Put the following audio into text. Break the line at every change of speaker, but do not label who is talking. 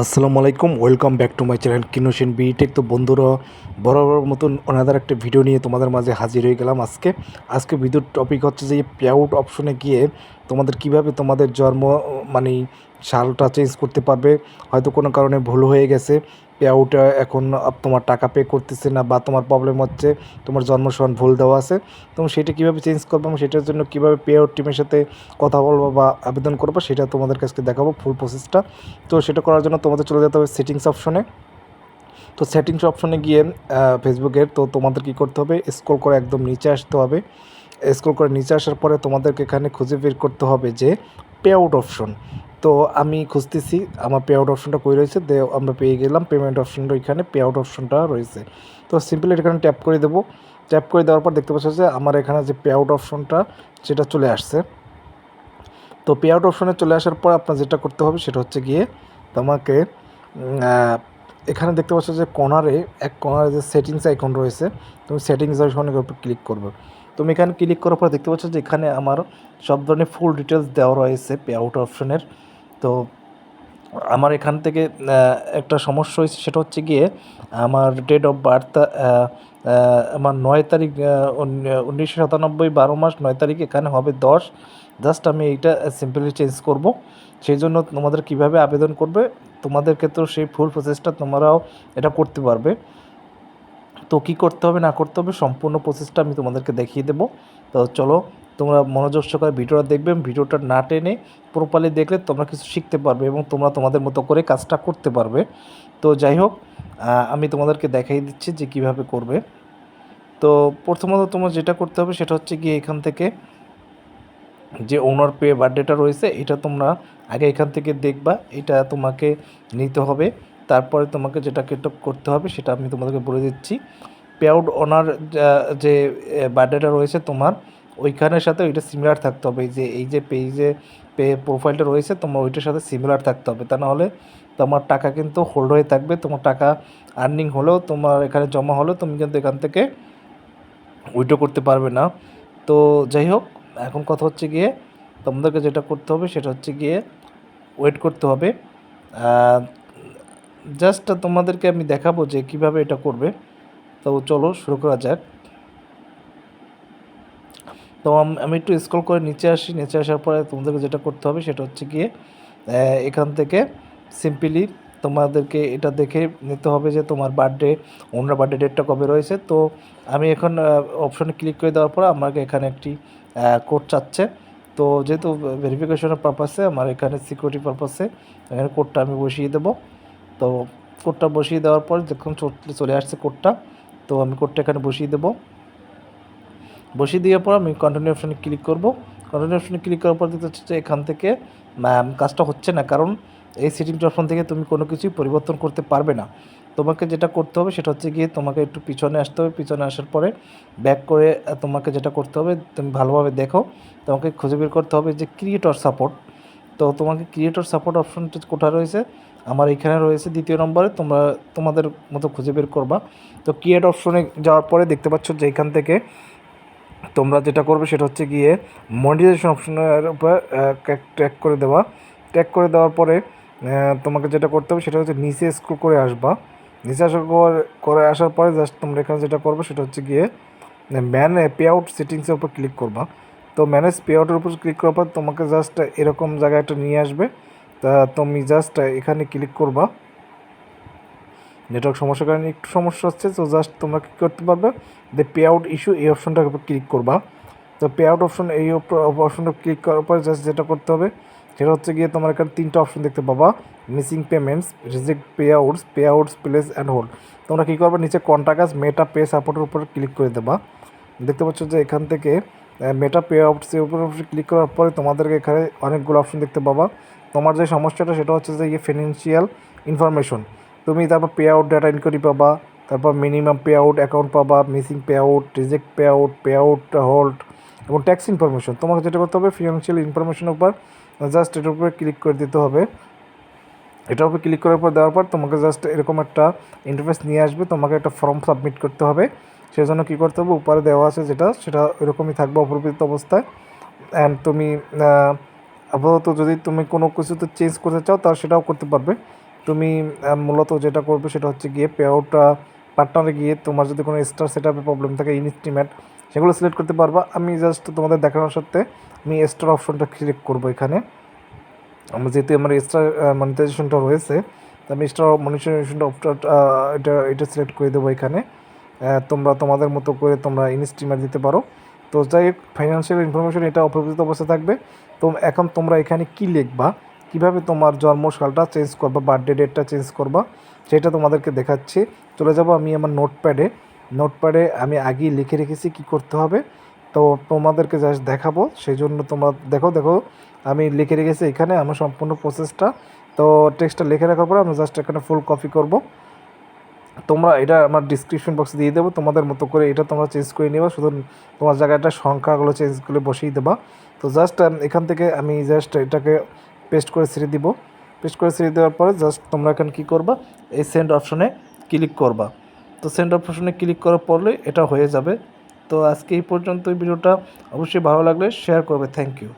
আসসালামু আলাইকুম welcome back to my channel কিনোসেন B Tech তো বন্ধুরা, বরাবর মতন ওনাদের একটা ভিডিও নিয়ে তোমাদের মাঝে হাজির হয়ে গেলাম আজকে। আজকে ভিডিওর টপিক হচ্ছে যে পেআউট অপশনে গিয়ে তোমাদের কীভাবে তোমাদের জন্ম মানে সালটা চেঞ্জ করতে পারবে। হয়তো কোনো কারণে ভুল হয়ে গেছে। পে এখন তোমার টাকা পে করতেছে না বা তোমার প্রবলেম হচ্ছে, তোমার জন্মসন ভুল দেওয়া আছে। তুমি সেটা কীভাবে চেঞ্জ করব এবং সেটার জন্য কীভাবে পে আউট টিমের সাথে কথা বলব বা আবেদন করব সেটা তোমাদের কাছে দেখাবো ফুল প্রসেসটা তো সেটা করার জন্য তোমাদের চলে যেতে হবে সেটিংস অপশনে তো সেটিংস অপশনে গিয়ে ফেসবুকের তো তোমাদের কী করতে হবে? স্ক্রল করে একদম নিচে আসতে হবে। স্ক্রল করে নিচে আসার পরে তোমাদেরকে এখানে খুঁজে বের করতে হবে যে পে আউট অপশন তো আমি খুঁজতেছি, আমার পে আউট অপশনটা কই রয়েছে, দে, আমরা পেয়ে গেলাম পেমেন্ট অপশনটা এখানে পে আউট অপশনটা রয়েছে। তো সিম্পলি এখানে ট্যাপ করে দেবো। ট্যাপ করে দেওয়ার পর দেখতে পাচ্ছ যে আমার এখানে যে পে আউট অপশনটা সেটা চলে আসছে। তো পে আউট অপশনে চলে আসার পর আপনার যেটা করতে হবে, সেটা হচ্ছে গিয়ে তোমাকে এখানে দেখতে পাচ্ছ যে কর্নারে, এক কর্নারে যে সেটিংস আইকন রয়েছে, তুমি সেটিংস আইকনের উপর ক্লিক করবে। তুমি এখানে ক্লিক করার পর দেখতে পাচ্ছ যে এখানে আমার সব ধরনের ফুল ডিটেলস দেওয়া রয়েছে পে আউট অপশনের তো আমার এখান থেকে একটা সমস্যা হয়েছে, সেটা হচ্ছে গিয়ে আমার ডেট অফ বার্থ আমার নয় তারিখ উনিশশো সাতানব্বই বারো মাস নয় তারিখ এখানে হবে দশ। জাস্ট আমি এইটা সিম্পলি চেঞ্জ করব। সেই জন্য তোমাদের কীভাবে আবেদন করবে, তোমাদের ক্ষেত্রেও সেই ফুল প্রসেসটা তোমরাও এটা করতে পারবে। তো কী করতে হবে, না করতে হবে, সম্পূর্ণ প্রসেসটা আমি তোমাদেরকে দেখিয়ে দেবো। তো চলো, তোমরা মনোযোগ সহকারে ভিডিওটা দেখবে ভিডিওটা না টেনে প্রপারলি দেখলে তোমরা কিছু শিখতে পারবে, এবং তোমরা তোমাদের মতো করে কাজটা করতে পারবে। তো যাই হোক আমি তোমাদেরকে দেখাই দিচ্ছি যে কীভাবে করবে। তো প্রথমত তোমার যেটা করতে হবে, সেটা হচ্ছে গিয়ে এখান থেকে যে ওনার পে বার্থডেটা রয়েছে, এটা তোমরা আগে এখান থেকে দেখবা, এটা তোমাকে নিতে হবে। তারপরে তোমাকে যেটা করতে হবে সেটা আমি তোমাদেরকে বলে দিচ্ছি। পে অনার যে বার্থডেটা রয়েছে তোমার, ওইখানের সাথে ওইটা সিমিলার থাকতে হবে। যে, এই যে পেজে পে প্রোফাইলটা রয়েছে, তোমার ওইটার সাথে সিমিলার থাকতে হবে। তা নাহলে তোমার টাকা কিন্তু হোল্ড হয়ে থাকবে। তোমার টাকা আর্নিং হলেও, তোমার এখানে জমা হলেও তুমি কিন্তু এখান থেকে উইড্রো করতে পারবে না। তো যাই হোক, এখন কথা হচ্ছে গিয়ে, তোমাদেরকে যেটা করতে হবে সেটা হচ্ছে গিয়ে ওয়েট করতে হবে। জাস্ট তোমাদেরকে আমি দেখাবো যে কীভাবে এটা করবে। তো চলো শুরু করা যাক। তো আম- একটু স্ক্রল করে নিচে আসি। নিচে আসার পরে তোমাদেরকে যেটা করতে হবে সেটা হচ্ছে গিয়ে এখান থেকে সিম্পলি তোমাদেরকে এটা দেখে নিতে হবে যে তোমার বার্থডে ওনার বার্থডে ডেটটা কবে রয়েছে। তো আমি এখন অপশনে ক্লিক করে দেওয়ার পর আমাকে এখানে একটি কোড চাচ্ছে। তো যেহেতু ভেরিফিকেশনের পারপাসে আমার এখানে সিকিউরিটি পারপাসে এখানে কোডটা আমি বসিয়ে দেবো। তো কোডটা বসিয়ে দেওয়ার পর যখন চলে- আসছে কোডটা, তো আমি কোডটা এখানে বসিয়ে দেবো। বসিয়ে দেওয়ার পর আমি কন্টিনিউ অপশনে ক্লিক করব। কন্টিনিউ অপশনে ক্লিক করার পর দেখতে হচ্ছে এখান থেকে কাজটা হচ্ছে না। কারণ এই সেটিং অপশন থেকে তুমি কোনো কিছুই পরিবর্তন করতে পারবে না। তোমাকে যেটা করতে হবে সেটা হচ্ছে গিয়ে তোমাকে একটু পিছনে আসতে হবে। পিছনে আসার পরে ব্যাক করে তোমাকে যেটা করতে হবে, তুমি ভালোভাবে দেখো। তোমাকে খুঁজে বের করতে হবে যে ক্রিয়েটর সাপোর্ট তো তোমাকে ক্রিয়েটর সাপোর্ট অপশনটা কোথায় রয়েছে? আমার এখানে রয়েছে দ্বিতীয় নম্বরে, তোমরা তোমাদের মতো খুঁজে বের করবা। তো ক্রিয়েট অপশনে যাওয়ার পরে দেখতে পাচ্ছ যে এখান থেকে তোমরা যেটা করবে সেটা হচ্ছে গিয়ে মনিটাইজেশন অপশনের উপর ট্র্যাক করে দেওয়া। ট্র্যাক করে দেওয়ার পরে তোমাকে যেটা করতে হবে সেটা হচ্ছে নিচে স্ক্রল করে আসবা। নিচে আসার করে আসার পরে জাস্ট তোমরা এখানে যেটা করবে সেটা হচ্ছে গিয়ে ম্যান পে আউট সেটিংসের উপর ক্লিক করবা। তো ম্যানেজ পে আউটের উপর ক্লিক করার পর তোমাকে জাস্ট এরকম জায়গায় একটা নিয়ে আসবে। তা তুমি জাস্ট এখানে ক্লিক করবা। নেটওয়ার্ক সমস্যার কারণে একটু সমস্যা হচ্ছে, তো জাস্ট তোমরা কী করতে পারবে? যে পে আউট ইস্যু এই অপশনটার উপর ক্লিক করবা। তো পে আউট অপশন এই অপশনটা ক্লিক করার পর জাস্ট যেটা করতে হবে, সেটা হচ্ছে গিয়ে তোমার এখানে তিনটা অপশন দেখতে পাবা। Missing payments reject pay outs pay outs place and hold তোমরা কী করবে? নিচে কন্টাকাস মেটা পে সাপোর্টের উপর ক্লিক করে দেবা। দেখতে পাচ্ছ যে এখান থেকে মেটা পে আউটসের উপর ক্লিক করার পরে তোমাদেরকে এখানে অনেকগুলো অপশন দেখতে পাবা। তোমার যে সমস্যাটা, সেটা হচ্ছে যে ইয়ে ফিনান্সিয়াল ইনফরমেশন তুমি তারপর পে আউট ডাটা ইনকোয়ারি পাবা, তারপর মিনিমাম পে আউট অ্যাকাউন্ট পাবা missing pay out reject pay out pay out hold এবং ট্যাক্স ইনফরমেশন তোমাকে যেটা করতে হবে ফিনান্সিয়াল ইনফরমেশনের উপর জাস্ট এটার উপরে ক্লিক করে দিতে হবে। এটার উপর ক্লিক করার পর দেওয়ার পর তোমাকে জাস্ট এরকম একটা ইন্টারফেস নিয়ে আসবে। তোমাকে একটা ফর্ম সাবমিট করতে হবে। সেজন্য কী করতে হবে? উপরে দেওয়া আছে যেটা, সেটা এরকমই থাকবে অপরিবর্তিত অবস্থায়। অ্যান্ড তুমি আপাতত যদি তুমি কোনো কিছুতে চেঞ্জ করতে চাও, তাহলে সেটাও করতে পারবে। তুমি মূলত যেটা করবে সেটা হচ্ছে গিয়ে পে আউটটা পার্টনারে গিয়ে তোমার যদি কোনো স্টার সেট আপে প্রবলেম থাকে ইনস্টিমেট সেগুলো সিলেক্ট করতে পারবা। আমি জাস্ট তোমাদের দেখানোর সাথে আমি স্টার অপশনটা সিলেক্ট করব এখানে। আমার যেহেতু আমার স্টার মনিটাইজেশনটা রয়েছে আমি স্টার মনিটাইজেশনটা এটা এটা সিলেক্ট করে দেবো এখানে। তোমরা তোমাদের মতো করে তোমরা ইনস্টিমার দিতে পারো। তো যাই হোক ফাইন্যান্সিয়াল ইনফরমেশন এটা অপরিবর্তিত অবস্থা থাকবে। তো এখন তোমরা এখানে কি লিখবা? কীভাবে তোমার জন্মসালটা চেঞ্জ করবা বার্থডে ডেটটা চেঞ্জ করবা, সেটা তোমাদেরকে দেখাচ্ছি। চলে যাব আমি আমার নোটপ্যাডে নোটপ্যাডে আমি আগেই লিখে রেখেছি কি করতে হবে। তো তোমাদেরকে জাস্ট দেখাবো সেই জন্য তোমরা দেখো দেখো, আমি লিখে রেখেছি এখানে আমার সম্পূর্ণ প্রসেসটা তো টেক্সটটা লিখে রাখার পরে আমি জাস্ট এখানে ফুল কপি করব। তোমরা এটা আমার ডিসক্রিপশন বক্সে দিয়ে দেবো। তোমাদের মতো করে এটা তোমরা চেঞ্জ করে নেবা। শুধু তোমার জায়গাটা, সংখ্যাগুলো চেঞ্জ করে বসিয়ে দেবা। তো জাস্ট এখান থেকে আমি জাস্ট এটাকে পেস্ট করে ছেড়ে দিব। পেস্ট করে ছেড়ে দেওয়ার পরে জাস্ট তোমরা এখন কী করবা? এই সেন্ড অপশনে ক্লিক করবা। তো সেন্ড অপশনে ক্লিক করার পরলে এটা হয়ে যাবে। তো আজকে এই পর্যন্ত ভিডিওটা অবশ্যই ভালো লাগলে শেয়ার করবে। Thank you